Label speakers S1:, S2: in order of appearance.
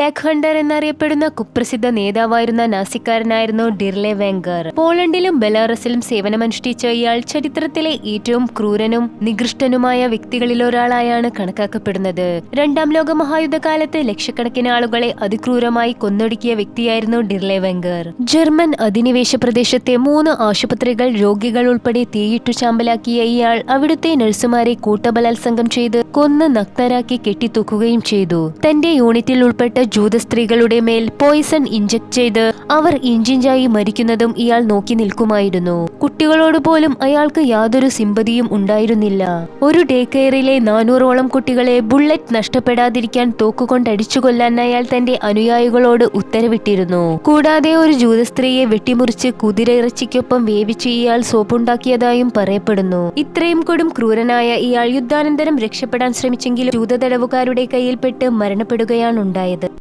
S1: Black എന്നറിയപ്പെടുന്ന കുപ്രസിദ്ധ നേതാവായിരുന്ന നാസിക്കാരനായിരുന്നു ഡിർലെ വെങ്കർ. പോളണ്ടിലും ബെലാറസിലും സേവനമനുഷ്ഠിച്ച ഇയാൾ ചരിത്രത്തിലെ ഏറ്റവും ക്രൂരനും നികൃഷ്ടനുമായ വ്യക്തികളിലൊരാളായാണ് കണക്കാക്കപ്പെടുന്നത്. രണ്ടാം ലോക മഹായുദ്ധകാലത്ത് ലക്ഷക്കണക്കിന് ആളുകളെ അതിക്രൂരമായി കൊന്നൊടുക്കിയ വ്യക്തിയായിരുന്നു ഡിർലെ വെങ്കർ. ജർമ്മൻ അധിനിവേശ പ്രദേശത്തെ മൂന്ന് ആശുപത്രികൾ രോഗികൾ ഉൾപ്പെടെ തീയിട്ടു ചാമ്പലാക്കിയ ഇയാൾ അവിടുത്തെ നഴ്സുമാരെ കൂട്ടബലാത്സംഗം ചെയ്ത് കൊന്ന് നഗ്നരാക്കി കെട്ടിത്തൂക്കുകയും ചെയ്തു. തന്റെ യൂണിറ്റിൽ ഉൾപ്പെട്ട ജൂത സ്ത്രീകളുടെ മേൽ പോയിസൺ ഇഞ്ചക്ട് ചെയ്ത് അവർ ഇഞ്ചിഞ്ചായി മരിക്കുന്നതും ഇയാൾ നോക്കി നിൽക്കുമായിരുന്നു. കുട്ടികളോട് പോലും അയാൾക്ക് യാതൊരു സിമ്പതിയും ഉണ്ടായിരുന്നില്ല. ഒരു ഡേ കെയറിലെ നാനൂറോളം കുട്ടികളെ ബുള്ളറ്റ് നഷ്ടപ്പെടാതിരിക്കാൻ തോക്കുകൊണ്ടടിച്ചു കൊല്ലാൻ അയാൾ തന്റെ അനുയായികളോട് ഉത്തരവിട്ടിരുന്നു. കൂടാതെ ഒരു ജൂത സ്ത്രീയെ വെട്ടിമുറിച്ച് കുതിരയിറച്ചിക്കൊപ്പം വേവിച്ച് ഇയാൾ സോപ്പുണ്ടാക്കിയതായും പറയപ്പെടുന്നു. ഇത്രയും കൊടും ക്രൂരനായ ഇയാൾ യുദ്ധാനന്തരം രക്ഷപ്പെടാൻ ശ്രമിച്ചെങ്കിലും ജൂത തടവുകാരുടെ കയ്യിൽപ്പെട്ട് മരണപ്പെടുകയാണുണ്ടായത്.